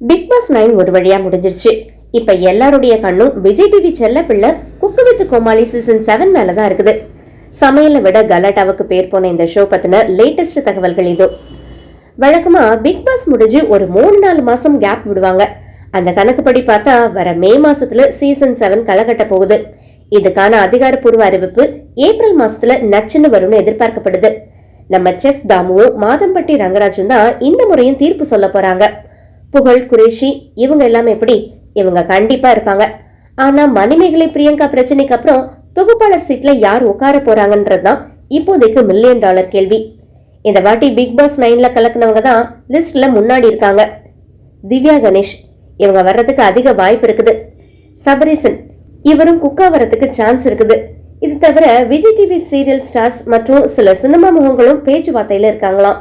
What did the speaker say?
Big pass nine ஒரு வழியா முடிஞ்சிருச்சு. இப்ப எல்லாருடைய கண்ணும் விஜய் டிவி செல்ல பிள்ளை cook with Comali season seven மேலதான் இருக்குது. சமையலை விட கலாட்டாவுக்கு பேர் போன இந்த ஷோ பத்தின லேட்டஸ்ட் தகவல்கள் இதோ. வழக்கமா பிக் பாஸ் முடிஞ்சு ஒரு மூணு நாலு மாசம் கேப் விடுவாங்க. அந்த கணக்குப்படி பார்த்தா வர மே மாசத்துல சீசன் செவன் களைகட்ட போகுது. இதுக்கான அதிகாரப்பூர்வ அறிவிப்பு ஏப்ரல் மாசத்துல நச்சுன்னு வரும்னு எதிர்பார்க்கப்படுது. நம்ம செஃப் தாமுவும் மாதம்பட்டி ரங்கராஜும் தான் இந்த முறையும் தீர்ப்பு சொல்ல போறாங்க. புகழ் குரேஷி இவங்க எல்லாம் எப்படி? இவங்க கண்டிப்பா இருப்பாங்க. ஆனா மணிமேகலை பிரியங்கா பிரச்சனைக்கு அப்புறம் தொகுப்பாளர் சீட்ல யார் உட்கார போறாங்கன்றதுதான் இப்போதைக்கு மில்லியன் டாலர் கேள்வி. இந்த வாட்டி பிக் பாஸ் நைன்ல கலக்குனவங்க தான் லிஸ்ட்ல முன்னாடி இருக்காங்க. திவ்யா கணேஷ் இவங்க வர்றதுக்கு அதிக வாய்ப்பு இருக்குது. சபரீசன் இவரும் குக்கா வரதுக்கு சான்ஸ் இருக்குது. இது தவிர விஜய் டிவி சீரியல் ஸ்டார்ஸ் மற்றும் சில சினிமா முகங்களும் பேச்சுவார்த்தையில இருக்காங்களாம்.